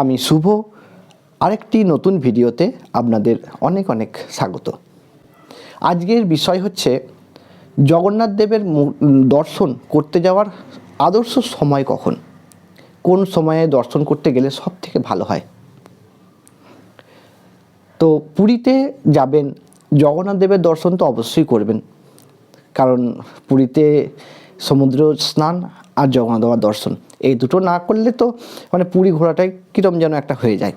আমি শুভ। আরেকটি নতুন ভিডিওতে আপনাদের অনেক অনেক স্বাগত। আজকের বিষয় হচ্ছে জগন্নাথ দেবের দর্শন করতে যাওয়ার আদর্শ সময় কখন? কোন সময়ে দর্শন করতে গেলে সব থেকে ভালো হয়? তো পুরীতে যাবেন, জগন্নাথ দেবের দর্শন তো অবশ্যই করবেন। কারণ পুরীতে সমুদ্র স্নান আর জগন্নাথ দর্শন। এই দুটো না করলে তো মানে পুরী ঘোরাটাই কীরম যেন একটা হয়ে যায়।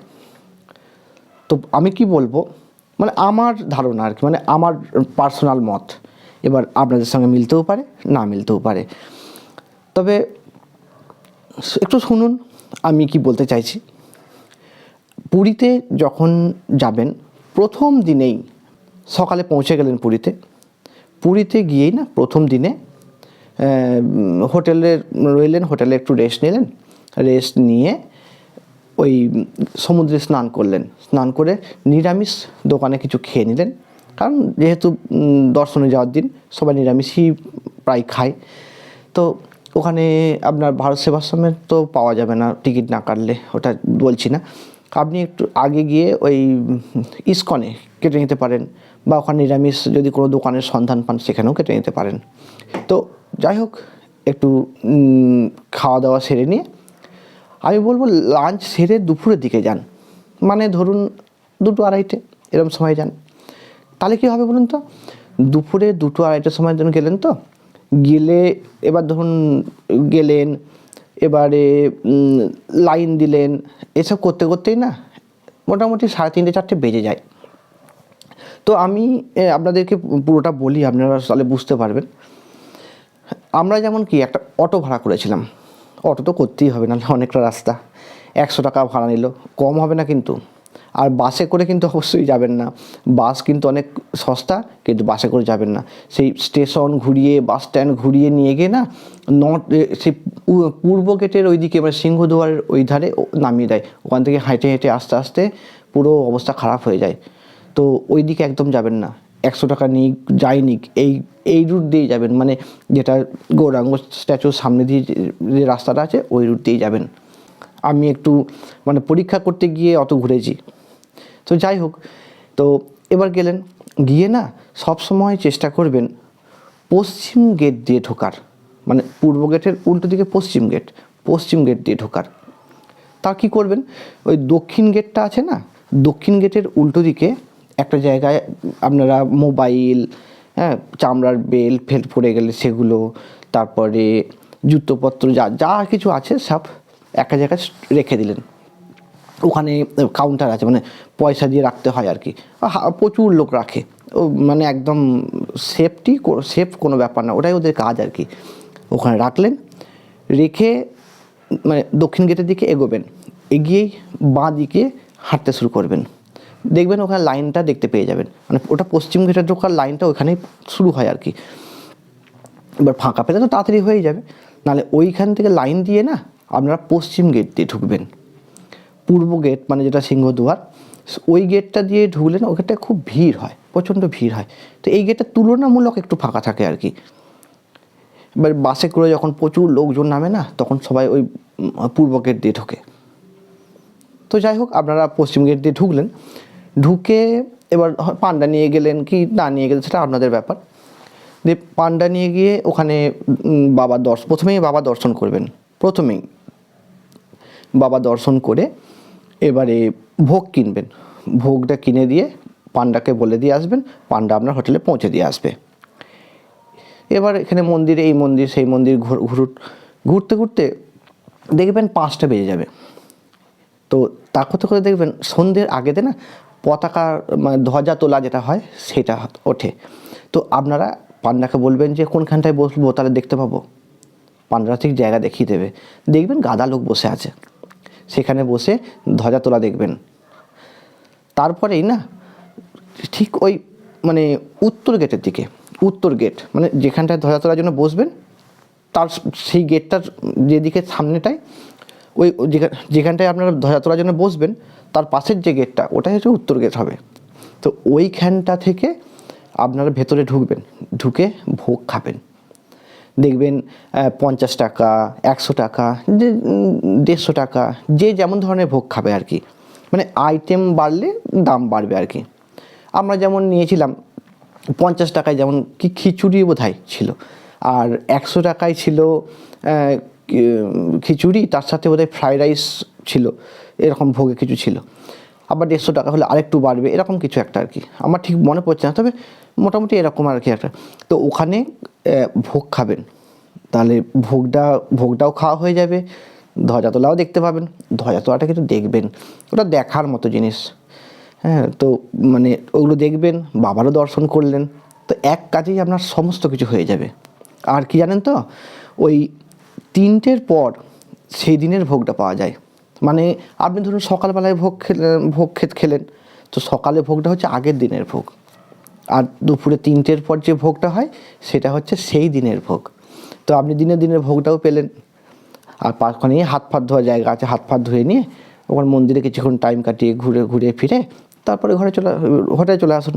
তো আমি কি বলব? মানে আমার ধারণা আর কি মানে আমার পার্সোনাল মত। এবার আপনাদের সঙ্গে মিলতেও পারে, না মিলতেও পারে। তবে একটু শুনুন, আমি কি বলতে চাইছি? পুরীতে যখন যাবেন, প্রথম দিনেই সকালে পৌঁছে গেলেন পুরীতে। পুরীতে গিয়েই না প্রথম দিনে হোটেলে রইলেন, হোটেলে একটু রেস্ট নিলেন রেস্ট নিয়ে ওই সমুদ্রে স্নান করলেন। স্নান করে নিরামিষ দোকানে কিছু খেয়ে নিলেন। কারণ যেহেতু দর্শনে যাওয়ার দিন, সবাই নিরামিষই প্রায় খায়। তো ওখানে আপনার ভারত সেবাশ্রমের তো পাওয়া যাবে না, টিকিট না কাটলে, ওটা বলছি না। আপনি একটু আগে গিয়ে ওই ইস্কনে কেটে নিতে পারেন, বা ওখানে নিরামিষ যদি কোনো দোকানের সন্ধান পান, সেখানেও কেটে নিতে পারেন। তো যাই হোক, একটু খাওয়া দাওয়া সেরে নিয়ে, আমি বলব লাঞ্চ সেরে দুপুরের দিকে যান। মানে ধরুন দুটো আড়াইটে এরকম সময় যান। তাহলে কী হবে বলুন তো? দুপুরে দুটো আড়াইটের সময় যখন গেলেন তো, গেলে এবার ধরুন গেলেন, এবারে লাইন দিলেন, এসব করতে করতেই না, মোটামুটি সাড়ে তিনটে, চারটে বেজে যায়। তো আমি আপনাদেরকে পুরোটা বলি, আপনারা তাহলে বুঝতে পারবেন। আমরা যেমন কি একটা অটো ভাড়া করেছিলাম, অটো তো করতেই হবে, নাহলে অনেকটা রাস্তা। একশো টাকা ভাড়া নিল, কম হবে না কিন্তু। আর বাসে করে কিন্তু অবশ্যই যাবেন না। বাস কিন্তু অনেক সস্তা, কিন্তু বাসে করে যাবেন না। সেই স্টেশন ঘুরিয়ে, বাস স্ট্যান্ড ঘুরিয়ে নিয়ে গিয়ে না, নর্থ সেই পূর্ব গেটের ওইদিকে মানে সিংহদুয়ারের ওই ধারে নামিয়ে দেয়। ওখান থেকে হেঁটে হেঁটে আস্তে আস্তে পুরো অবস্থা খারাপ হয়ে যায়। তো ওই দিকে একদম যাবেন না। একশো টাকা নিক যাই নিক, এই এই রুট দিয়েই যাবেন। মানে যেটা গৌরাঙ্গ স্ট্যাচুর সামনে দিয়ে যে- রাস্তাটা আছে, ওই রুট দিয়েই যাবেন। আমি একটু মানে পরীক্ষা করতে গিয়ে অত ঘুরেছি। তো যাই হোক, তো এবার গেলেন। গিয়ে না সব সময় চেষ্টা করবেন পশ্চিম গেট দিয়ে ঢোকার। মানে পূর্ব গেটের উল্টো দিকে পশ্চিম গেট পশ্চিম গেট দিয়ে ঢোকার। তা কি করবেন? ওই দক্ষিণ গেটটা আছে না, দক্ষিণ গেটের উল্টো দিকে একটা জায়গায় আপনারা মোবাইল হ্যাঁ চামড়ার বেল ফেল, পড়ে গেলে সেগুলো, তারপরে জুতোপত্র যা যা কিছু আছে সব একটা জায়গায় রেখে দিলেন। ওখানে কাউন্টার আছে মানে পয়সা দিয়ে রাখতে হয় আর কি। প্রচুর লোক রাখে। ও মানে একদম সেফটি সেফ কোনো ব্যাপার না, ওটাই ওদের কাজ আর কি। ওখানে রাখলেন, রেখে মানে দক্ষিণ গেটের দিকে এগোবেন। এগিয়েই বাঁ দিকে হাঁটতে শুরু করবেন। দেখবেন ওখানে লাইনটা দেখতে পেয়ে যাবেন। মানে ওটা পশ্চিম গেটের ঢোকার লাইনটা ওখানেই শুরু হয় আর কি। এবার ফাঁকা পেলে তো তাড়াতাড়ি হয়ে যাবে। নাহলে ওইখান থেকে লাইন দিয়ে না আপনারা পশ্চিম গেট দিয়ে ঢুকবেন। পূর্ব গেট মানে যেটা সিংহদুয়ার, ওই গেটটা দিয়ে ঢুকলেন ওই গেটটা খুব ভিড় হয়, প্রচণ্ড ভিড় হয়। তো এই গেটটা তুলনামূলক একটু ফাঁকা থাকে আর কি। এবার বাসে করে যখন প্রচুর লোকজন নামে না, তখন সবাই ওই পূর্ব গেট দিয়ে ঢোকে। তো যাই হোক, আপনারা পশ্চিম গেট দিয়ে ঢুকলেন। ঢুকে এবার পান্ডা নিয়ে গেলেন কি না নিয়ে গেলেন সেটা আপনাদের ব্যাপার। দিয়ে পান্ডা নিয়ে গিয়ে ওখানে উম, বাবার দর্শন প্রথমেই বাবা দর্শন করবেন প্রথমেই। বাবা দর্শন করে এবারে ভোগ কিনবেন। ভোগটা কিনে দিয়ে পান্ডাকে বলে দিয়ে আসবেন পান্ডা আপনার হোটেলে পৌঁছে দিয়ে আসবে। এবার এখানে মন্দিরে এই মন্দির সেই মন্দির ঘুর- ঘুরতে ঘুরতে দেখবেন পাঁচটা বেজে যাবে। তো তা করতে করে দেখবেন সন্ধ্যের আগেতে না পতাকা মানে ধ্বজা তোলা যেটা হয়, সেটা ওঠে। তো আপনারা পান্ডাকে বলবেন যে, কোনখানটায় বসবো, তাহলে দেখতে পাবো। পান্ডারা ঠিক জায়গা দেখিয়ে দেবে। দেখবেন গাদা লোক বসে আছে। সেখানে বসে ধ্বজা তোলা দেখবেন। তারপরেই না, ঠিক ওই মানে উত্তর গেটের দিকে, উত্তর গেট মানে যেখানটায় ধ্বজা তোলার জন্য বসবেন, তার সেই গেটটার যেদিকে সামনেটায় ওই ওই যেখা- যেখানটায় আপনারা ধ্বজা তোলার জন্য বসবেন, তার পাশের যে গেটটা ওটাই হচ্ছে উত্তর গেট হবে। তো ওইখানটা থেকে আপনারা ভেতরে ঢুকবেন, ঢুকে ভোগ খাবেন। দেখবেন পঞ্চাশ টাকা, একশো টাকা, যে দেড়শো টাকা, যে যেমন ধরনের ভোগ খাবে আর কি। মানে আইটেম বাড়লে দাম বাড়বে আর কি। আমরা যেমন নিয়েছিলাম, পঞ্চাশ টাকায় যেমন কি খিচুড়ি বোধহয় ছিল, আর একশো টাকায় ছিল খিচুড়ি, তার সাথে বোধহয় ফ্রাইড রাইস ছিল, এরকম ভোগে কিছু ছিল। আবার দেড়শো টাকা হলে আরেকটু বাড়বে, এরকম কিছু একটা আর কি। আমার ঠিক মনে পড়ছে না, তবে মোটামুটি এরকম আর কি একটা। তো ওখানে ভোগ খাবেন। তাহলে ভোগটা, ভোগটাও খাওয়া হয়ে যাবে, ধ্বজাতলাও দেখতে পাবেন। ধ্বজাতলাটা কিন্তু দেখবেন, ওটা দেখার মতো জিনিস। হ্যাঁ তো মানে ওগুলো দেখবেন, বাবারও দর্শন করলেন। তো এক কাজেই আপনার সমস্ত কিছু হয়ে যাবে। আর কি জানেন তো, ওই তিনটের পর সেই দিনের ভোগটা পাওয়া যায়। মানে আপনি ধরুন সকালবেলায় ভোগ ভোগ খেত খেলেন, তো সকালে ভোগটা হচ্ছে আগের দিনের ভোগ। আর দুপুরে তিনটের পর যে ভোগটা হয়, সেটা হচ্ছে সেই দিনের ভোগ। তো আপনি দিনের দিনের ভোগটাও পেলেন। আর পাঁচখানে হাত ফাত ধোয়া জায়গা আছে, হাত ফাত ধুয়ে নিয়ে ওখানে মন্দিরে কিছুক্ষণ টাইম কাটিয়ে ঘুরে ঘুরে ফিরে তারপরে ঘরে চলে হোটেলে চলে আসুন।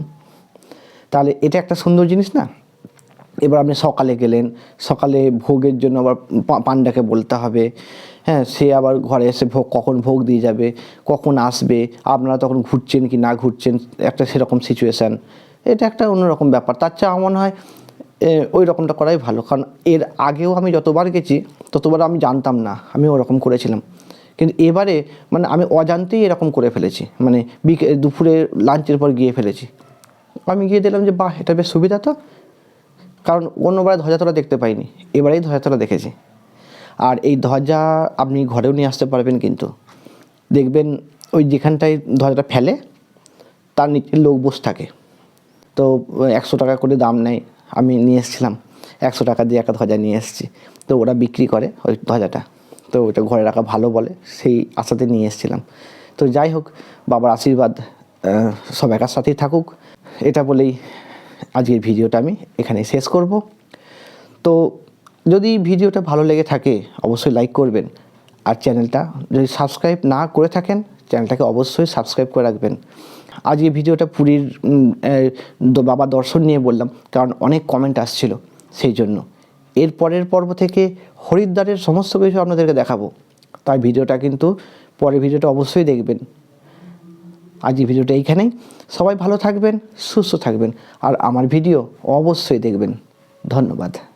তাহলে এটা একটা সুন্দর জিনিস না? এবার আপনি সকালে গেলেন, সকালে ভোগের জন্য আবার পান্ডাকে বলতে হবে। হ্যাঁ সে আবার ঘরে এসে ভোগ, কখন ভোগ দিয়ে যাবে, কখন আসবে, আপনারা তখন ঘুরছেন কি না ঘুরছেন, একটা সেরকম সিচুয়েশান এটা একটা অন্যরকম ব্যাপার। তার চেয়ে আমার মনে হয় ওই রকমটা করাই ভালো। কারণ এর আগেও আমি যতবার গেছি, ততবার আমি জানতাম না, আমি ওরকম করেছিলাম। কিন্তু এবারে মানে আমি অজান্তেই এরকম করে ফেলেছি। মানে বিকে, দুপুরে লাঞ্চের পর গিয়ে ফেলেছি। আমি গিয়ে দিলাম যে, বাহ, এটা বেশ সুবিধা তো। কারণ অন্যবারে ধ্বজাতলা দেখতে পাইনি। এবারেই ধ্বজাতলা দেখেছি। আর এই ধ্বজা আপনি ঘরেও নিয়ে আসতে পারবেন কিন্তু। দেখবেন ওই যেখানটায় ধ্বজাটা ফেলে তার নিচে লোক বসে থাকে। তো একশো টাকা করে দাম নেয়। আমি নিয়ে এসেছিলাম। একশো টাকা দিয়ে একটা ধ্বজা নিয়ে এসেছি। তো ওরা বিক্রি করে ওই ধ্বজাটা। তো ওটা ঘরে রাখা ভালো বলে সেই আশাতে নিয়ে এসেছিলাম। তো যাই হোক বাবার আশীর্বাদ আহ, সবাইকার সাথেই থাকুক। এটা বলেই আজকের ভিডিওটা আমি এখানে শেষ করব। তো যদি ভিডিওটা ভালো লেগে থাকে, অবশ্যই লাইক করবেন। আর চ্যানেলটা যদি সাবস্ক্রাইব না করে থাকেন, চ্যানেলটাকে অবশ্যই সাবস্ক্রাইব করে রাখবেন। আজকে ভিডিওটা পুরীর বাবা দর্শন নিয়ে বললাম, কারণ অনেক কমেন্ট আসছিল সেই জন্য। এর পরের পর্ব থেকে হরিদ্বারের সমস্ত কিছু আপনাদেরকে দেখাবো। তাই ভিডিওটা কিন্তু পরের ভিডিওটা অবশ্যই দেখবেন। আজ এই ভিডিওটা এইখানেই। সবাই ভালো থাকবেন, সুস্থ থাকবেন, আর আমার ভিডিও অবশ্যই দেখবেন। ধন্যবাদ।